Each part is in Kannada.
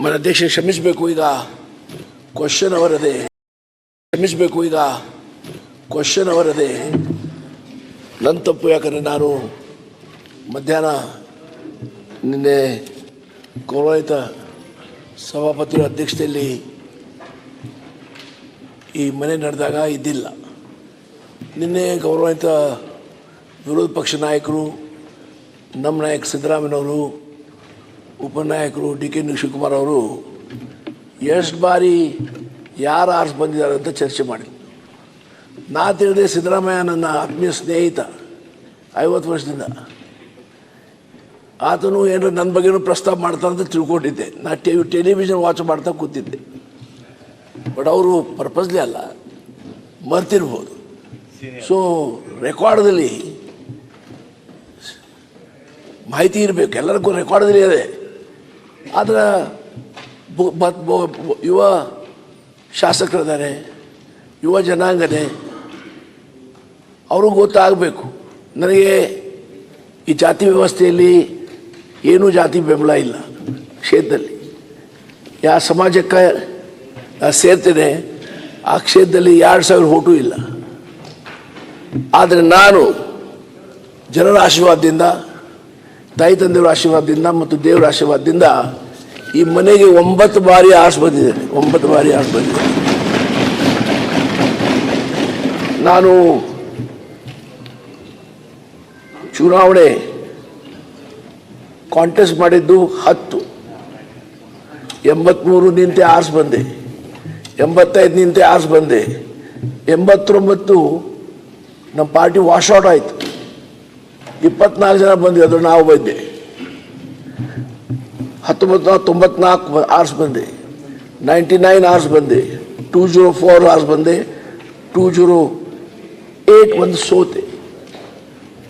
మన ಅಧ್ಯಕ್ಷ ಕ್ಷಮಿಸಬೇಕು ಈಗ ಕ್ವಶನ್ ಅವರದೇ ಕ್ಷಮಿಸಬೇಕು ಈಗ ಕ್ವಶನ್ ಅವರದೇ ನನ್ನ ತಪ್ಪು ಯಾಕಂದರೆ ನಾನು ಮಧ್ಯಾಹ್ನ ನಿನ್ನೆ ಗೌರವಿತ ಸಭಾಪತಿಯ ಅಧ್ಯಕ್ಷತೆಯಲ್ಲಿ ಈ ಮನೆ ನಡೆದಾಗ ಇದ್ದಿಲ್ಲ ನಿನ್ನೆ ಗೌರವಿತ ವಿರೋಧ ಪಕ್ಷ ನಾಯಕರು ನಮ್ಮ ನಾಯಕ ಸಿದ್ದರಾಮಯ್ಯನವರು ಉಪನಾಯಕರು ಡಿ ಕೆ ಶಿವಕುಮಾರ್ ಅವರು ಎಷ್ಟು ಬಾರಿ ಯಾರು ಆರ್ಸ್ ಬಂದಿದ್ದಾರೆ ಅಂತ ಚರ್ಚೆ ಮಾಡಿ ನಾ ತಿಳಿದೆ ಸಿದ್ದರಾಮಯ್ಯ ನನ್ನ ಆತ್ಮೀಯ ಸ್ನೇಹಿತ ಐವತ್ತು ವರ್ಷದಿಂದ. ಆತನು ಏನಾರ ನನ್ನ ಬಗ್ಗೆನೂ ಪ್ರಸ್ತಾಪ ಮಾಡ್ತಾನೆ ಅಂತ ತಿಳ್ಕೊಂಡಿದ್ದೆ. ನಾ ಟಿ ಟೆಲಿವಿಷನ್ ವಾಚ್ ಮಾಡ್ತಾ ಕೂತಿದ್ದೆ. ಬಟ್ ಅವರು ಪರ್ಪಸ್ಲಿ ಅಲ್ಲ ಮರ್ತಿರ್ಬೋದು. ಸೊ ರೆಕಾರ್ಡ್ದಲ್ಲಿ ಮಾಹಿತಿ ಇರಬೇಕು. ಎಲ್ಲರಿಗೂ ರೆಕಾರ್ಡ್ದಲ್ಲಿ ಇದೆ. ಆದರೆ ಯುವ ಶಾಸಕರಿದ್ದಾರೆ, ಯುವ ಜನಾಂಗನೇ, ಅವ್ರಿಗೂ ಗೊತ್ತಾಗಬೇಕು. ನನಗೆ ಈ ಜಾತಿ ವ್ಯವಸ್ಥೆಯಲ್ಲಿ ಏನೂ ಜಾತಿ ಬೆಂಬಲ ಇಲ್ಲ ಕ್ಷೇತ್ರದಲ್ಲಿ. ಯಾವ ಸಮಾಜಕ್ಕೆ ಸೇರ್ತೇನೆ ಆ ಕ್ಷೇತ್ರದಲ್ಲಿ ಎರಡು ಸಾವಿರ ಓಟು ಇಲ್ಲ. ಆದರೆ ನಾನು ಜನರ ಆಶೀರ್ವಾದದಿಂದ ತಾಯಿ ತಂದೆಯವರ ಆಶೀರ್ವಾದದಿಂದ ಮತ್ತು ದೇವರ ಆಶೀರ್ವಾದದಿಂದ ಈ ಮನೆಗೆ ಒಂಬತ್ತು ಬಾರಿ ಆಸೆ ಬಂದಿದ್ದೇನೆ ಒಂಬತ್ತು ಬಾರಿ ಆರ್ಸ್ ಬಂದಿದ್ದೇನೆ ನಾನು ಚುನಾವಣೆ ಕಾಂಟೆಸ್ಟ್ ಮಾಡಿದ್ದು ಹತ್ತು. ಎಂಬತ್ಮೂರು ನಿಂತೆ ಆರ್ಸ್ ಬಂದೆ. ಎಂಬತ್ತೈದು ನಿಂತೆ ಆರ್ಸ್ ಬಂದೆ. ಎಂಬತ್ತೊಂಬತ್ತು ನಮ್ಮ ಪಾರ್ಟಿ ವಾಶೌಟ್ ಆಯಿತು. ಇಪ್ಪತ್ನಾಲ್ಕು ಜನ ಬಂದ್ವಿ ಅದ್ರ ನಾವು ಬಂದೆ ಹತ್ತೊಂಬತ್ತು ನೂರ ತೊಂಬತ್ನಾಲ್ಕು ಆರ್ಸ್ ಬಂದೆ ನೈಂಟಿ ನೈನ್ ಆರ್ಸ್ ಬಂದೆ ಟೂ ಜೀರೋ ಫೋರ್ ಆರ್ಸ್ ಬಂದೆ ಟೂ ಜೀರೋ ಏಟ್ ಒಂದು ಸೋತೆ.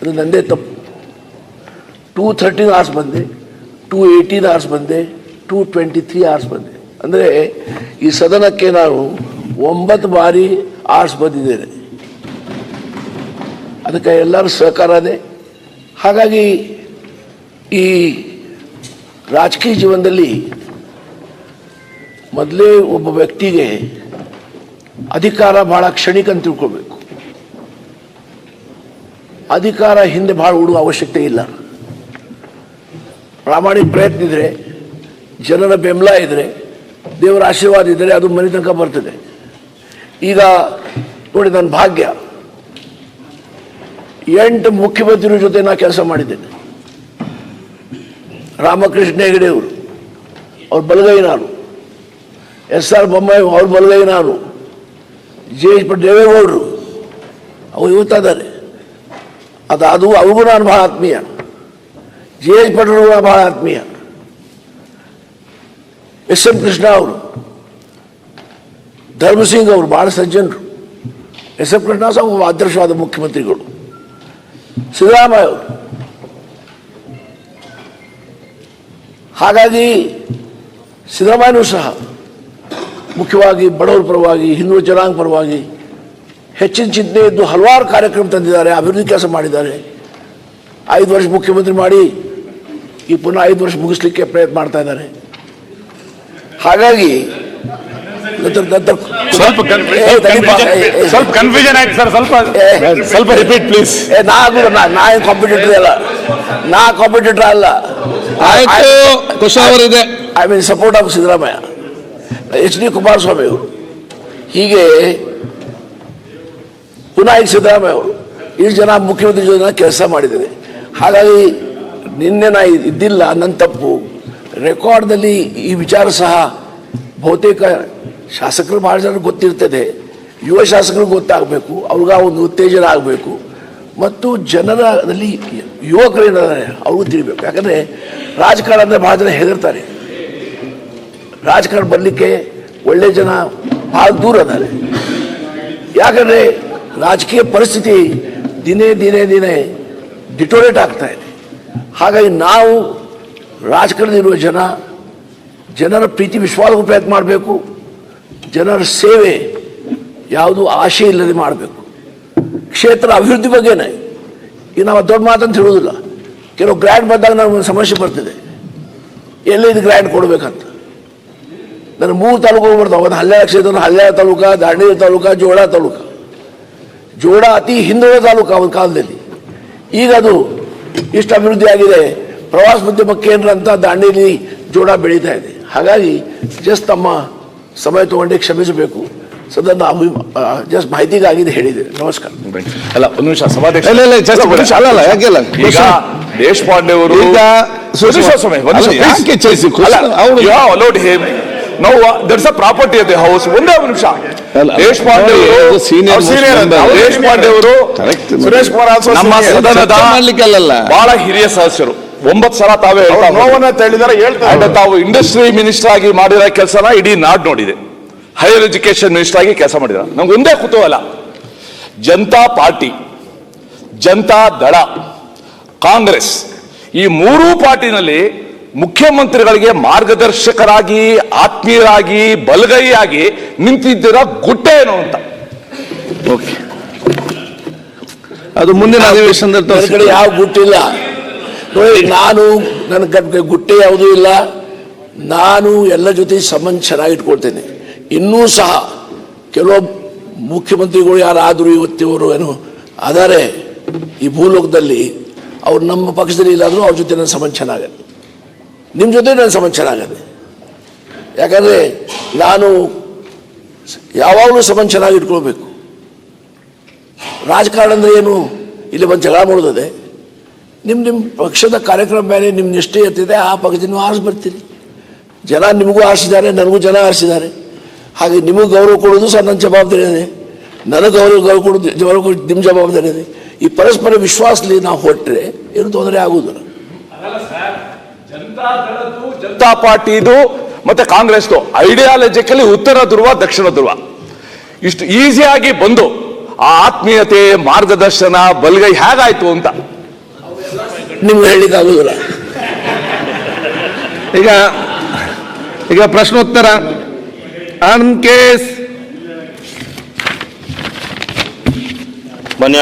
ಅದು ನಂದೇ ತಪ್ಪು. ಟೂ ಥರ್ಟೀನ್ ಆರ್ಸ್ ಬಂದೆ ಟೂ ಏಯ್ಟೀನ್ ಆರ್ಸ್ ಬಂದೆ ಟೂ ಟ್ವೆಂಟಿ ತ್ರೀ ಆರ್ಸ್ ಬಂದೆ ಅಂದರೆ ಈ ಸದನಕ್ಕೆ ನಾನು ಒಂಬತ್ತು ಬಾರಿ ಆರ್ಸ್ ಬಂದಿದ್ದೇನೆ ಅದಕ್ಕೆ ಎಲ್ಲರೂ ಸಹಕಾರನೇ ಹಾಗಾಗಿ ಈ ರಾಜಕೀಯ ಜೀವನದಲ್ಲಿ ಮೊದಲೇ ಒಬ್ಬ ವ್ಯಕ್ತಿಗೆ ಅಧಿಕಾರ ಭಾಳ ಕ್ಷಣಿಕ ಅಂತ ತಿಳ್ಕೊಬೇಕು. ಅಧಿಕಾರ ಹಿಂದೆ ಭಾಳ ಉಡುವ ಅವಶ್ಯಕತೆ ಇಲ್ಲ. ಪ್ರಾಮಾಣಿಕ ಪ್ರಯತ್ನ ಇದ್ರೆ, ಜನರ ಬೆಂಬಲ ಇದ್ರೆ, ದೇವರ ಆಶೀರ್ವಾದ ಇದ್ದರೆ ಅದು ಮನೆ ತನಕ ಬರ್ತದೆ. ಈಗ ನೋಡಿ ನನ್ನ ಭಾಗ್ಯ. ಎಂಟು ಮುಖ್ಯಮಂತ್ರಿಗಳ ಜೊತೆ ನಾ ಕೆಲಸ ಮಾಡಿದ್ದೇನೆ. ರಾಮಕೃಷ್ಣ ಹೆಗಡೆ ಅವರು, ಅವ್ರ ಬಲಗೈ ನಾನು ಎಸ್ ಆರ್ ಬೊಮ್ಮಾಯಿ ಅವ್ರ ಬಲಗೈ ನಾನು ಜೆ ಎಚ್ ಪಿ ದೇವೇಗೌಡರು, ಅವು ಇವತ್ತಿದ್ದಾರೆ ಅದು ಅದು ಅವ್ರಿಗೂ ನಾನು ಭಾಳ ಆತ್ಮೀಯ. ಜೆ ಎಚ್ ಪಟೇಲ್ ಭಾಳ ಆತ್ಮೀಯ. ಎಸ್ ಎಂ ಕೃಷ್ಣ ಅವರು, ಧರ್ಮಸಿಂಗ್ ಅವರು ಭಾಳ ಸಜ್ಜನರು. ಎಸ್ ಎಂ ಕೃಷ್ಣ ಸಹ ಒಬ್ಬ ಆದರ್ಶವಾದ ಮುಖ್ಯಮಂತ್ರಿಗಳು. ಸಿದ್ದರಾಮಯ್ಯ ಹಾಗಾಗಿ ಸಿದ್ದರಾಮಯ್ಯನೂ ಸಹ ಮುಖ್ಯವಾಗಿ ಬಡವರ ಪರವಾಗಿ, ಹಿಂದೂ ಜನಾಂಗ ಪರವಾಗಿ ಹೆಚ್ಚಿನ ಚಿಂತನೆ ಇದ್ದು ಹಲವಾರು ಕಾರ್ಯಕ್ರಮ ತಂದಿದ್ದಾರೆ, ಅಭಿವೃದ್ಧಿ ಕೆಲಸ ಮಾಡಿದ್ದಾರೆ. ಐದು ವರ್ಷ ಮುಖ್ಯಮಂತ್ರಿ ಮಾಡಿ ಈ ಪುನಃ ಐದು ವರ್ಷ ಮುಗಿಸ್ಲಿಕ್ಕೆ ಪ್ರಯತ್ನ ಮಾಡ್ತಾ ಇದ್ದಾರೆ. ಹಾಗಾಗಿ ಸ್ವಲ್ಪ ಸ್ವಲ್ಪ ಕನ್ಫ್ಯೂಷನ್ ಆಯ್ತು ಸರ್ ಸ್ವಲ್ಪ ಸ್ವಲ್ಪ ರಿಪೀಟ್ ಪ್ಲೀಸ್ ಏ, ನಾ ನಾ ನಾ ಏನು ಕಾಂಪಿಟೇಟರ್ ಅಲ್ಲ ನಾ ಕಾಂಪಿಟೇಟರ್ ಅಲ್ಲ. ಆಯ್ತು ಕುಶಾವರಿದೆ I mean support of Siddaramaiah. H D Kumaraswamy ಅವರು ಹೀಗೆ ಪುನಃ ಈಗ ಸಿದ್ದರಾಮಯ್ಯ ಅವರು. ಈ ಜನ ಮುಖ್ಯಮಂತ್ರಿ ಜೊತೆ ಕೆಲಸ ಮಾಡಿದ್ದೇನೆ ಹಾಗಾಗಿ ನಿನ್ನೆ ನಾ ಇದ್- ಇದ್ದಿಲ್ಲ ನನ್ನ ತಪ್ಪು. ರೆಕಾರ್ಡ್ದಲ್ಲಿ ಈ ವಿಚಾರ ಸಹ ಬಹುತೇಕ ಶಾಸಕರು ಭಾಳ ಜನ ಗೊತ್ತಿರ್ತದೆ. ಯುವ ಶಾಸಕರು ಗೊತ್ತಾಗಬೇಕು. ಅವ್ರಿಗೆ ಒಂದು ಉತ್ತೇಜನ ಆಗಬೇಕು. ಮತ್ತು ಜನರಲ್ಲಿ ಯುವಕರು ಏನಿದ್ದಾರೆ ಅವ್ರಿಗೂ ತಿಳಿಬೇಕು. ಯಾಕಂದರೆ ರಾಜಕಾರಣ ಅಂದರೆ ಭಾಳ ಜನ ಹೆದರ್ತಾರೆ. ರಾಜಕಾರಣ ಬರಲಿಕ್ಕೆ ಒಳ್ಳೆ ಜನ ಭಾಳ ದೂರ ಅದಾರೆ ಯಾಕಂದರೆ ರಾಜಕೀಯ ಪರಿಸ್ಥಿತಿ ದಿನೇ ದಿನೇ ದಿನೇ ಡಿಟೋರೇಟ್ ಆಗ್ತಾ ಇದೆ. ಹಾಗಾಗಿ ನಾವು ರಾಜಕಾರಣದಲ್ಲಿರುವ ಜನ, ಜನರ ಪ್ರೀತಿ ವಿಶ್ವಾಸ ಉಪಯೋಗ ಮಾಡಬೇಕು. ಜನರ ಸೇವೆ ಯಾವುದು ಆಶೆ ಇಲ್ಲದೆ ಮಾಡಬೇಕು. ಕ್ಷೇತ್ರ ಅಭಿವೃದ್ಧಿ ಬಗ್ಗೆನೇ. ಈಗ ನಾವು ದೊಡ್ಡ ಮಾತಂತ ಹೇಳೋದಿಲ್ಲ ಕೆಲವು ಗ್ರ್ಯಾಂಡ್ ಬಂದಾಗ ನಮ್ಗೆ ಸಮಸ್ಯೆ ಬರ್ತಿದೆ. ಎಲ್ಲಿ ಇದು ಗ್ರ್ಯಾಂಡ್ ಕೊಡಬೇಕಂತ. ನನ್ನ ಮೂರು ತಾಲೂಕು ಬರ್ತಾವೆ ಒಂದು ಹಲ್ಯಾಳ ಕ್ಷೇತ್ರ ಹಲ್ಯಾಳ ತಾಲೂಕ, ದಾಂಡೇಲಿ ತಾಲೂಕ ಜೋಡ ತಾಲೂಕು. ಜೋಡ ಅತಿ ಹಿಂದುಳಿದ ತಾಲೂಕು ಅವನ ಕಾಲದಲ್ಲಿ. ಈಗ ಅದು ಇಷ್ಟು ಅಭಿವೃದ್ಧಿ ಆಗಿದೆ. ಪ್ರವಾಸೋದ್ಯಮ ಕೇಂದ್ರ ಅಂತ ದಾಂಡೇಲಿ ಜೋಡ ಬೆಳೀತಾ ಇದೆ. ಹಾಗಾಗಿ ಜಸ್ಟ್ ತಮ್ಮ ಸಮಯ ತಗೊಂಡು ಕ್ಷಮಿಸಬೇಕು. ಸದನ ಜಸ್ಟ್ ಮಾಹಿತಿಗಾಗಿದೆ ಹೇಳಿದೆ. ನಮಸ್ಕಾರ. ಅಲ್ಲ ಒಂದು ನಿಮಿಷ ಸಭಾಧ್ಯಕ್ಷ ಅಲ್ಲ, ಅಲ್ಲ, ಯಾಕೆಲ್ಲ? ಈಗ ದೇಶಪಾಂಡೆ ಅವರು ಈಗ there's a property at the ಒಂದೇ ಒಂದು ನಿಮಿಷ. ಅಲ್ಲ, ದೇಶಪಾಂಡೆ ಅವರು ಅದು. ಅವ್ರು ದೇಶಪಾಂಡೆ ಅವರು ಸುರೇಶ್ ಕುಮಾರ್ ನಮ್ಮ. ಸದನದ ಬಹಳ ಹಿರಿಯ ಸದಸ್ಯರು. ಒಂಬತ್ತು ಸಲ ತಾವೇ ಹೇಳ್ತಾ ನೋವನ್ನ ತಳ್ಳಿದಾರೆ ಹೇಳ್ತಾರೆ ತಾವು ಇಂಡಸ್ಟ್ರಿ ಮಿನಿಸ್ಟರ್ ಆಗಿ ಮಾಡಿರೋ ಕೆಲಸನ ಇಡೀ ನಾಡ್ ನೋಡಿದೆ. ಹೈಯರ್ ಎಜುಕೇಶನ್ ಮಿನಿಸ್ಟರ್ ಆಗಿ ಕೆಲಸ ಮಾಡಿದ ನಮ್ಗೆ ಒಂದೇ ಕುತೂಹಲ. ಜನತಾ ಪಾರ್ಟಿ ಜನತಾ ದಳ ಕಾಂಗ್ರೆಸ್ ಈ ಮೂರೂ ಪಾರ್ಟಿನಲ್ಲಿ ಮುಖ್ಯಮಂತ್ರಿಗಳಿಗೆ ಮಾರ್ಗದರ್ಶಕರಾಗಿ ಆತ್ಮೀಯರಾಗಿ ಬಲಗೈಯಾಗಿ ನಿಂತಿದ್ದೀರ ಗುಟ್ಟೆ ಏನು ಅಂತ. ಓಕೆ ಅದು ಮುಂದಿನ ಅಧಿವೇಶನದಲ್ಲಿ ಯಾವ ಗುಟ್ಟಿಲ್ಲ. ನೋಡಿ, ನಾನು ನನ್ನ ಕಡೆ ಗುಟ್ಟೆ ಯಾವುದೂ ಇಲ್ಲ. ನಾನು ಎಲ್ಲ ಜೊತೆ ಸಂಬಂಧ ಚೆನ್ನಾಗಿಟ್ಕೊಳ್ತೇನೆ ಇನ್ನೂ ಸಹ ಕೆಲವು ಮುಖ್ಯಮಂತ್ರಿಗಳು ಯಾರಾದರೂ ಇವತ್ತಿವರು ಏನು ಆದರೆ ಈ ಭೂಲೋಕದಲ್ಲಿ ಅವ್ರು ನಮ್ಮ ಪಕ್ಷದಲ್ಲಿ ಇಲ್ಲಾದರೂ ಅವ್ರ ಜೊತೆ ನನ್ನ ಸಂಬಂಧ ಚೆನ್ನಾಗತ್ತೆ ನಿಮ್ಮ ಜೊತೆ ನನ್ನ ಸಂಬಂಧ ಚೆನ್ನಾಗತ್ತೆ ಯಾಕಂದರೆ ನಾನು ಯಾವಾಗಲೂ ಸಂಬಂಧ ಚೆನ್ನಾಗಿ ಇಟ್ಕೊಳ್ಬೇಕು. ರಾಜಕಾರಣ ಅಂದರೆ ಏನು? ಇಲ್ಲಿ ಬಂದು ಜಗಳ ಮಾಡೋದದೆ ನಿಮ್ಮ ನಿಮ್ಮ ಪಕ್ಷದ ಕಾರ್ಯಕ್ರಮ ಮೇಲೆ ನಿಮ್ಮ ನಿಷ್ಠೆ ಎತ್ತಿದೆ ಆ ಪಕ್ಷದಿಂದ ನೀವು ಆರಿಸಿ ಬರ್ತೀರಿ. ಜನ ನಿಮಗೂ ಆರಿಸಿದ್ದಾರೆ ನನಗೂ ಜನ ಆರಿಸಿದ್ದಾರೆ. ಹಾಗೆ ನಿಮಗೆ ಗೌರವ ಕೊಡೋದು ಸಹ ನನ್ನ ಜವಾಬ್ದಾರಿ ಇದೆ ನನಗೆ ಗೌರವ ಗೌರವ ಕೊಡೋದು ಗೌರವ ಕೊಡೋದು ನಿಮ್ಮ ಜವಾಬ್ದಾರಿ ಇದೆ ಈ ಪರಸ್ಪರ ವಿಶ್ವಾಸಲಿ ನಾವು ಹೊಟ್ಟರೆ ಏನು ತೊಂದರೆ ಆಗುವುದಿಲ್ಲ. ಜನತಾ ಪಾರ್ಟಿದು ಮತ್ತೆ ಕಾಂಗ್ರೆಸ್ದು ಐಡಿಯಾಲಜಿಕಲಿ ಉತ್ತರ ಧ್ರುವ ದಕ್ಷಿಣ ಧ್ರುವ. ಇಷ್ಟು ಈಸಿಯಾಗಿ ಬಂದು ಆ ಆತ್ಮೀಯತೆ ಮಾರ್ಗದರ್ಶನ ಬಲ್ಗೈ ಹೇಗಾಯ್ತು ಅಂತ. ನಿಮ್ಗೆ ಹೇಳಿದ ಆಗುದಿಲ್ಲ ಈಗ ಈಗ ಪ್ರಶ್ನೋತ್ತರ. ಆನ್ ಕೇಸ್ ಮಾನ್ಯ.